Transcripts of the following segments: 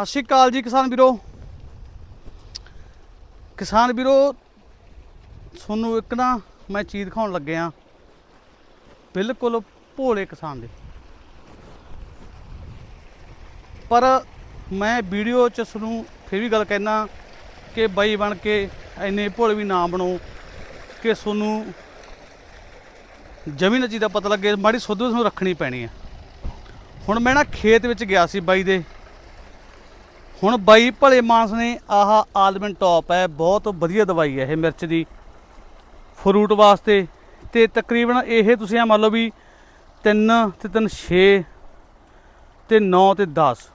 ਸਤਿ ਸ਼੍ਰੀ ਅਕਾਲ ਜੀ ਕਿਸਾਨ ਵੀਰੋ। ਕਿਸਾਨ ਵੀਰੋ, ਤੁਹਾਨੂੰ ਇੱਕ ਨਾ ਮੈਂ ਚੀਜ਼ ਦਿਖਾਉਣ ਲੱਗਿਆ ਬਿਲਕੁਲ ਭੋਲੇ ਕਿਸਾਨ ਦੇ। ਪਰ ਮੈਂ ਵੀਡੀਓ ਚ ਤੁਹਾਨੂੰ ਫਿਰ ਵੀ ਗੱਲ ਕਹਿਣਾ ਕਿ ਬਾਈ ਬਣ ਕੇ ਇੰਨੇ ਭੋਲੇ ਵੀ ਨਾ ਬਣੋ ਕਿ ਤੁਹਾਨੂੰ ਜ਼ਮੀਨ ਚੀਜ਼ ਦਾ ਪਤਾ ਲੱਗੇ, ਮਾੜੀ ਸੁੱਧ ਤੁਹਾਨੂੰ ਰੱਖਣੀ ਪੈਣੀ ਹੈ। ਹੁਣ ਮੈਂ ਨਾ ਖੇਤ ਵਿੱਚ ਗਿਆ ਸੀ ਬਾਈ ਦੇ। ਹੁਣ ਬਾਈ ਭਲੇ ਮਾਨਸ ਨੇ ਆਹ ਆਲਮਨ ਟੌਪ ਹੈ, ਬਹੁਤ ਵਧੀਆ ਦਵਾਈ ਹੈ ਇਹ ਮਿਰਚ ਦੀ। ਫਰੂਟ ਵਾਸਤੇ ਤੇ ਤਕਰੀਬਨ ਇਹ ਤੁਸੀਂ ਆ ਮੰਨ ਲਓ ਵੀ 3 ਤੇ 3 6 ਤੇ 9 ਤੇ 10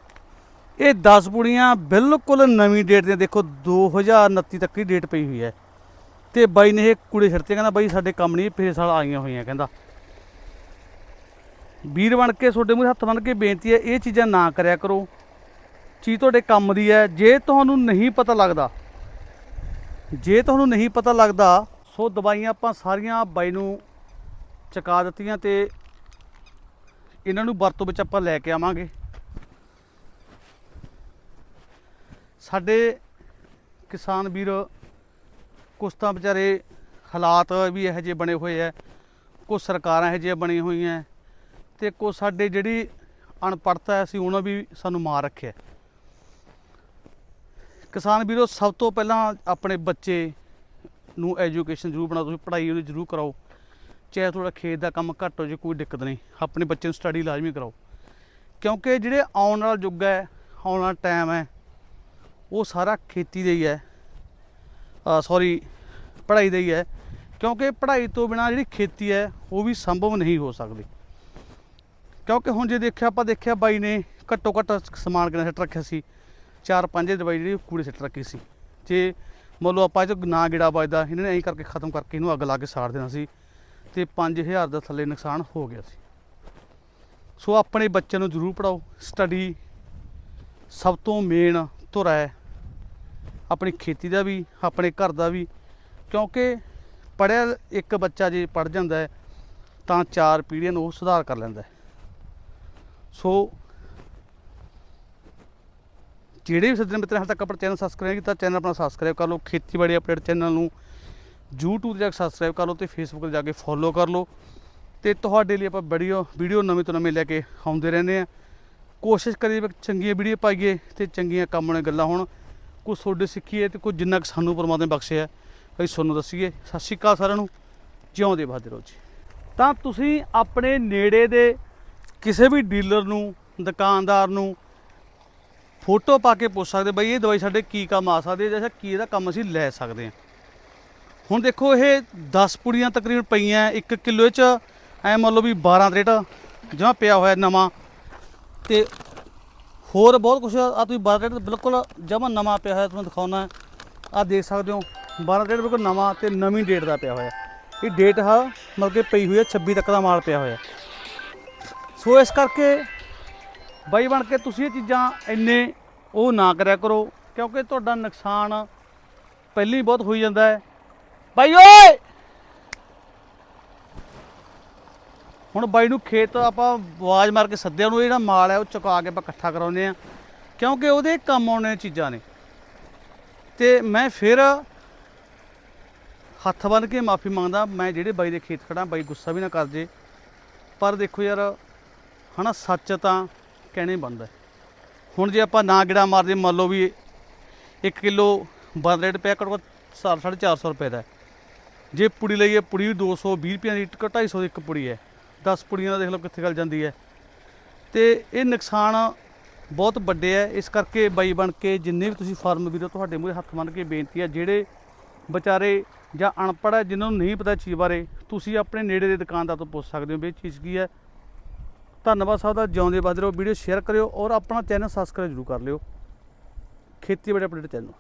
ਇਹ 10 ਪੁੜੀਆਂ ਬਿਲਕੁਲ ਨਵੀਂ ਡੇਟ ਦੀਆਂ ਦੇਖੋ 2029 ਤੱਕ ਦੀ ਡੇਟ ਪਈ ਹੋਈ ਹੈ। ਤੇ ਬਾਈ ਨੇ ਇਹ ਕੁੜੇ ਛੱਡਤੇ ਕਹਿੰਦਾ ਬਾਈ ਸਾਡੇ ਕੰਮ ਨਹੀਂ ਫੇਰ ਸਾਲ ਆਈਆਂ ਹੋਈਆਂ, ਕਹਿੰਦਾ। ਵੀਰ ਬਣ ਕੇ, ਤੁਹਾਡੇ ਮੂਹਰੇ ਹੱਥ ਬਣ ਕੇ ਬੇਨਤੀ ਹੈ, ਇਹ ਚੀਜ਼ਾਂ ਨਾ ਕਰਿਆ ਕਰੋ। ਚੀਜ਼ ਤੁਹਾਡੇ ਕੰਮ ਦੀ ਹੈ ਜੇ ਤੁਹਾਨੂੰ ਨਹੀਂ ਪਤਾ ਲੱਗਦਾ ਜੇ ਤੁਹਾਨੂੰ ਨਹੀਂ ਪਤਾ ਲੱਗਦਾ ਸੋ ਦਵਾਈਆਂ ਆਪਾਂ ਸਾਰੀਆਂ ਬਾਈ ਨੂੰ ਚੁਕਾ ਦਿੱਤੀਆਂ ਤੇ ਇਹਨਾਂ ਨੂੰ ਵਰਤੋਂ ਵਿੱਚ ਆਪਾਂ ਲੈ ਕੇ ਆਵਾਂਗੇ। ਸਾਡੇ ਕਿਸਾਨ ਵੀਰ ਕੁਛ ਤਾਂ ਵਿਚਾਰੇ ਹਾਲਾਤ ਵੀ ਇਹੋ ਜਿਹੇ ਬਣੇ ਹੋਏ ਐ ਕੁਛ ਸਰਕਾਰਾਂ ਇਹੋ ਜਿਹੀਆਂ ਬਣੀਆਂ ਹੋਈਆਂ ਤੇ ਕੁਛ ਸਾਡੇ ਜਿਹੜੀ ਅਨਪੜ੍ਹਤਾ ਹੈ, ਅਸੀਂ ਉਹਨਾਂ ਵੀ ਸਾਨੂੰ ਮਾਰ ਰੱਖਿਆ ਕਿਸਾਨ ਵੀਰੋ, ਸਭ ਤੋਂ ਪਹਿਲਾਂ ਆਪਣੇ ਬੱਚੇ ਨੂੰ ਐਜੂਕੇਸ਼ਨ ਜ਼ਰੂਰ ਬਣਾਓ, ਤੁਸੀਂ ਪੜ੍ਹਾਈ ਉਹਦੀ ਜ਼ਰੂਰ ਕਰਾਓ। ਚਾਹੇ ਤੁਹਾਡਾ ਖੇਤ ਦਾ ਕੰਮ ਘੱਟ ਹੋ ਜੇ, ਕੋਈ ਦਿੱਕਤ ਨਹੀਂ। ਆਪਣੇ ਬੱਚੇ ਨੂੰ ਸਟੱਡੀ ਲਾਜ਼ਮੀ ਕਰਾਓ। ਕਿਉਂਕਿ ਜਿਹੜੇ ਆਉਣ ਵਾਲਾ ਯੁੱਗ ਹੈ, ਆਉਣ ਵਾਲਾ ਟਾਈਮ ਹੈ, ਉਹ ਸਾਰਾ ਖੇਤੀ ਦਾ ਹੀ ਹੈ। ਸੌਰੀ ਪੜ੍ਹਾਈ ਦਾ ਹੀ ਹੈ। ਕਿਉਂਕਿ ਪੜ੍ਹਾਈ ਤੋਂ ਬਿਨਾ ਜਿਹੜੀ ਖੇਤੀ ਹੈ, ਉਹ ਵੀ ਸੰਭਵ ਨਹੀਂ ਹੋ ਸਕਦੀ। ਕਿਉਂਕਿ ਹੁਣ ਜੇ ਦੇਖਿਆ, ਆਪਾਂ ਦੇਖਿਆ ਬਾਈ ਨੇ ਘੱਟੋ ਘੱਟ ਸਮਾਨ ਕਿੰਨਾ ਸਿੱਟ ਰੱਖਿਆ ਸੀ। ਚਾਰ ਪੰਜ ਦਵਾਈ ਜਿਹੜੀ ਕੂੜੇ ਸਿੱਟ ਰੱਖੀ ਸੀ। ਜੇ ਮੰਨ ਲਓ ਆਪਾਂ ਇਹ 'ਚ ਨਾ ਗਿੜਾ ਵੱਜਦਾ, ਇਹਨਾਂ ਨੇ ਐਂ ਕਰਕੇ ਖਤਮ ਕਰਕੇ ਇਹਨੂੰ ਅੱਗ ਲਾ ਕੇ ਸਾੜ ਦੇਣਾ ਸੀ ਤੇ 5000 ਦਾ ਥੱਲੇ ਨੁਕਸਾਨ ਹੋ ਗਿਆ ਸੀ। ਸੋ ਆਪਣੇ ਬੱਚਿਆਂ ਨੂੰ ਜ਼ਰੂਰ ਪੜਾਓ ਸਟੱਡੀ ਸਭ ਤੋਂ ਮੇਨ ਧੁਰਾ ਹੈ। ਆਪਣੀ ਖੇਤੀ ਦਾ ਵੀ, ਆਪਣੇ ਘਰ ਦਾ ਵੀ। ਕਿਉਂਕਿ ਪੜਿਆ ਇੱਕ ਬੱਚਾ ਜੇ ਪੜ ਜਾਂਦਾ ਹੈ, ਤਾਂ ਚਾਰ ਪੀੜ੍ਹੀਆਂ ਨੂੰ ਉਹ ਸੁਧਾਰ ਕਰ ਲੈਂਦਾ ਸੋ ਜਿਹੜੇ ਵੀ ਸੱਜਣ ਮਿੱਤਰ ਹਾਲ ਤੱਕ ਆਪਣਾ ਚੈਨਲ ਸਬਸਕ੍ਰਾਈਬ ਕੀਤਾ ਚੈਨਲ ਆਪਣਾ ਸਬਸਕ੍ਰਾਈਬ ਕਰ ਲਓ, ਖੇਤੀਬਾੜੀ ਅਪਡੇਟ ਚੈਨਲ ਨੂੰ YouTube ਤੇ ਜਾ ਕੇ ਸਬਸਕ੍ਰਾਈਬ ਕਰ ਲਓ ਤੇ Facebook ਤੇ ਜਾ ਕੇ ਫੋਲੋ ਕਰ ਲਓ ਤੇ ਤੁਹਾਡੇ ਲਈ ਆਪਾਂ ਵੀਡੀਓ ਵੀਡੀਓ ਨਵੇਂ ਤੋਂ ਨਵੇਂ ਲੈ ਕੇ ਆਉਂਦੇ ਰਹਿੰਦੇ ਆ ਕੋਸ਼ਿਸ਼ ਕਰੀਏ ਵੀ ਚੰਗੀਆਂ ਵੀਡੀਓ ਪਾਈਏ ਤੇ ਚੰਗੀਆਂ ਕੰਮ ਵਾਲੀਆਂ ਗੱਲਾਂ ਹੋਣ। ਕੁਝ ਤੁਹਾਡੇ ਸਿੱਖੀਏ ਤੇ ਕੁਝ ਜਿੰਨਾ ਕੁ ਸਾਨੂੰ ਪਰਮਾਤਮਾ ਨੇ ਬਖਸ਼ਿਆ ਅਸੀਂ ਤੁਹਾਨੂੰ ਦੱਸੀਏ। ਸਤਿ ਸ਼੍ਰੀ ਅਕਾਲ ਸਾਰਿਆਂ ਨੂੰ। ਜਿਉਂਦੇ ਬਾਦੇ ਰਹੋ ਜੀ। ਤਾਂ ਤੁਸੀਂ ਆਪਣੇ ਨੇੜੇ ਦੇ ਕਿਸੇ ਵੀ ਡੀਲਰ ਨੂੰ, ਦੁਕਾਨਦਾਰ ਨੂੰ ਫੋਟੋ ਪਾ ਕੇ ਪੁੱਛ ਸਕਦੇ ਬਈ ਇਹ ਦਵਾਈ ਸਾਡੇ ਕੀ ਕੰਮ ਆ ਸਕਦੀ ਹੈ ਜਾਂ ਕੀ ਇਹਦਾ ਕੰਮ ਅਸੀਂ ਲੈ ਸਕਦੇ ਹਾਂ। ਹੁਣ ਦੇਖੋ ਇਹ 10 ਪੁੜੀਆਂ ਤਕਰੀਬਨ ਪਈਆਂ 1 ਕਿਲੋ ਚ ਐ ਮੰਨ ਲਓ ਵੀ 12 ਤਰੇਟ ਜਮਾ ਪਿਆ ਹੋਇਆ ਨਵਾਂ ਤੇ ਹੋਰ ਬਹੁਤ ਕੁਝ ਆ ਤੁਸੀਂ 12 ਰੇਟ ਬਿਲਕੁਲ ਜਮਾ ਨਵਾਂ ਪਿਆ ਹੋਇਆ ਤੁਹਾਨੂੰ ਦਿਖਾਉਣਾ ਆ ਦੇਖ ਸਕਦੇ ਹੋ 12 ਤਰੇਟ ਬਿਲਕੁਲ ਨਵਾਂ ਤੇ ਨਵੀਂ ਡੇਟ ਦਾ ਪਿਆ ਹੋਇਆ। ਇਹ ਡੇਟ ਹਾ ਮਤਲਬ ਕਿ ਪਈ ਹੋਈ ਹੈ 26 ਤੱਕ ਦਾ ਮਾਲ ਪਿਆ ਹੋਇਆ। ਸੋ ਇਸ ਕਰਕੇ ਬਾਈ ਬਣ ਕੇ ਤੁਸੀਂ ਇਹ ਚੀਜ਼ਾਂ ਇੰਨੇ ਉਹ ਨਾ ਕਰਿਆ ਕਰੋ, ਕਿਉਂਕਿ ਤੁਹਾਡਾ ਨੁਕਸਾਨ ਪਹਿਲਾਂ ਹੀ ਬਹੁਤ ਹੋਈ ਜਾਂਦਾ ਹੈ। ਬਾਈ ਓਏ! ਹੁਣ ਬਾਈ ਨੂੰ ਖੇਤ ਆਪਾਂ ਆਵਾਜ਼ ਮਾਰ ਕੇ ਸੱਦਿਆ ਨੂੰ ਜਿਹੜਾ ਮਾਲ ਹੈ ਉਹ ਚੁਕਾ ਕੇ ਆਪਾਂ ਇਕੱਠਾ ਕਰਾਉਂਦੇ ਆ ਕਿਉਂਕਿ ਉਹਦੇ ਕੰਮ ਆਉਣੇ ਚੀਜ਼ਾਂ ਨੇ। ਤੇ ਮੈਂ ਫਿਰ ਹੱਥ ਬੰਨ ਕੇ ਮਾਫੀ ਮੰਗਦਾ, ਮੈਂ ਜਿਹੜੇ ਬਾਈ ਦੇ ਖੇਤ ਖੜਾ ਬਾਈ ਗੁੱਸਾ ਵੀ ਨਾ ਕਰ ਜੇ। ਪਰ ਦੇਖੋ ਯਾਰ, ਹਨਾ ਸੱਚ ਤਾਂ ਕਹਿਣੇ ਬਣਦਾ ਹੁਣ ਜੇ ਆਪਾਂ ਨਾ ਗਿੜਾ ਮਾਰਦੇ, ਮੰਨ ਲਓ ਵੀ 1 ਕਿਲੋ ਬਨ ਰੇਟ ਪਿਆ, ਘੱਟੋ ਘੱਟ 450 ਰੁਪਏ ਦਾ ਜੇ ਪੁੜੀ ਲਈਏ, ਪੁੜੀ ਵੀ 220 ਰੁਪਏ ਦੀ 250 ਦੀ ਇੱਕ ਪੁੜੀ ਹੈ। 10 ਪੁੜੀਆਂ ਦਾ ਦੇਖ ਲਓ ਕਿੱਥੇ ਗੱਲ ਜਾਂਦੀ ਹੈ। ਤੇ ਇਹ ਨੁਕਸਾਨ ਬਹੁਤ ਵੱਡੇ ਹੈ। ਇਸ ਕਰਕੇ ਬਾਈ ਬਣ ਕੇ ਜਿੰਨੇ ਵੀ ਤੁਸੀਂ ਫਾਰਮ ਵੀਰੋ, ਤੁਹਾਡੇ ਮੂਹਰੇ ਹੱਥ ਮੰਨ ਕੇ ਬੇਨਤੀ ਹੈ, ਜਿਹੜੇ ਵਿਚਾਰੇ ਜਾਂ ਅਨਪੜ੍ਹ ਹੈ, ਜਿਨ੍ਹਾਂ ਨੂੰ ਨਹੀਂ ਪਤਾ ਚੀਜ਼ ਬਾਰੇ, ਤੁਸੀਂ ਆਪਣੇ ਨੇੜੇ ਦੇ ਦੁਕਾਨਦਾਰ ਤੋਂ ਪੁੱਛ ਸਕਦੇ ਹੋ ਵੀ ਇਹ ਚੀਜ਼ ਕੀ ਹੈ। ਧੰਨਵਾਦ ਸਾਹਿਬ ਦਾ, ਜਿਉਂਦੇ ਵੱਧ ਰਹੋ, ਵੀਡੀਓ ਸ਼ੇਅਰ ਕਰਿਓ ਔਰ ਆਪਣਾ ਚੈਨਲ ਸਬਸਕ੍ਰਾਈਬ ਜ਼ਰੂਰ ਕਰ ਲਿਓ। ਖੇਤੀਬਾੜੀ ਅਪਡੇਟ ਚੈਨਲ